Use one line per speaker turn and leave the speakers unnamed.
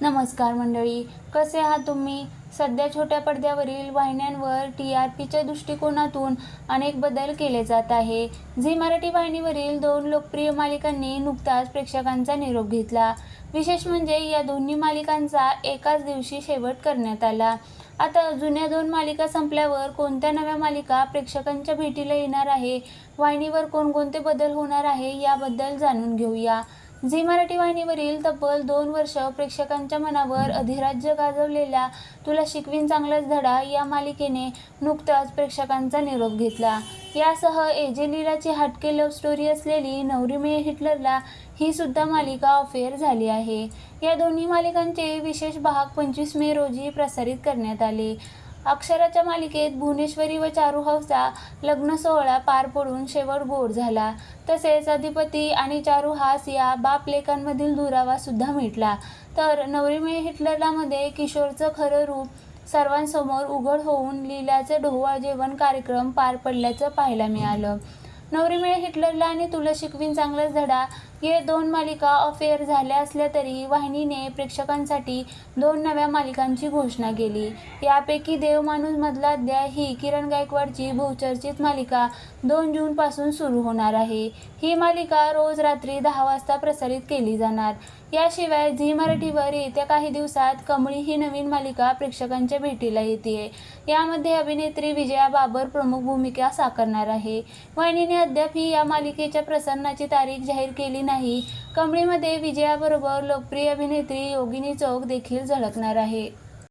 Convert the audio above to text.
नमस्कार मंडळी कसे आहात तुम्ही? सध्या छोट्या पडद्यावरील वाहिन्यांवर टी आर पीच्या दृष्टिकोनातून अनेक बदल केले जात आहे. झी मराठी वाहिनीवरील दोन लोकप्रिय मालिकांनी नुकताच प्रेक्षकांचा निरोप घेतला. विशेष म्हणजे या दोन्ही मालिकांचा एकाच दिवशी शेवट करण्यात आला. आता जुन्या दोन मालिका संपल्यावर कोणत्या नव्या मालिका प्रेक्षकांच्या भेटीला येणार आहे? वाहिनीवर कोणकोणते बदल होणार आहे याबद्दल जाणून घेऊया. झी मराठी वाहिनीवरील तब्बल दोन वर्ष प्रेक्षकांच्या मनावर अधिराज्य गाजवलेल्या तुला शिकवीन चांगलाच धडा या मालिकेने नुकताच प्रेक्षकांचा निरोप घेतला. यासह एजे लीलाची हटके लव्ह स्टोरी असलेली नवरी मे हिटलरला ही सुद्धा मालिका ऑफेअर झाली आहे. या दोन्ही मालिकांचे विशेष भाग पंचवीस मे रोजी प्रसारित करण्यात आले. अक्षराच्या मालिकेत भुवनेश्वरी व चारू हाऊसचा लग्न सोहळा पार पडून शेवट गोड झाला. तसेच अधिपती आणि चारू हास या बाप लेकांमधील दुरावा सुद्धा मिटला. तर नवरीमेळ हिटलरलामध्ये किशोरचं खरं रूप सर्वांसमोर उघड होऊन लीलाचं ढोवाळ जेवण कार्यक्रम पार पडल्याचं पाहायला मिळालं. नवरीमेळ हिटलरला आणि तुला शिकवीन चांगलाच धडा ये दोन मालिका अफेअर झाल्या असल्या तरी वाहिनीने प्रेक्षकांसाठी दोन नव्या मालिकांची घोषणा केली. यापैकी देव माणूस अध्याय ही किरण गायकवाडची बहुचर्चित मालिका दोन जूनपासून सुरू होणार आहे. ही मालिका रोज रात्री दहा वाजता प्रसारित केली जाणार. याशिवाय झी मराठीवर येत्या काही दिवसात कमळी ही नवीन मालिका प्रेक्षकांच्या भेटीला येते यामध्ये अभिनेत्री विजया बाबर प्रमुख भूमिका साकारणार आहे. वाहिनीने अद्याप ही या मालिकेच्या प्रसारणाची तारीख जाहीर केली नाही. कमळीमध्ये विजयाबरोबर लोकप्रिय अभिनेत्री योगिनी चौक देखील झळकणार आहे.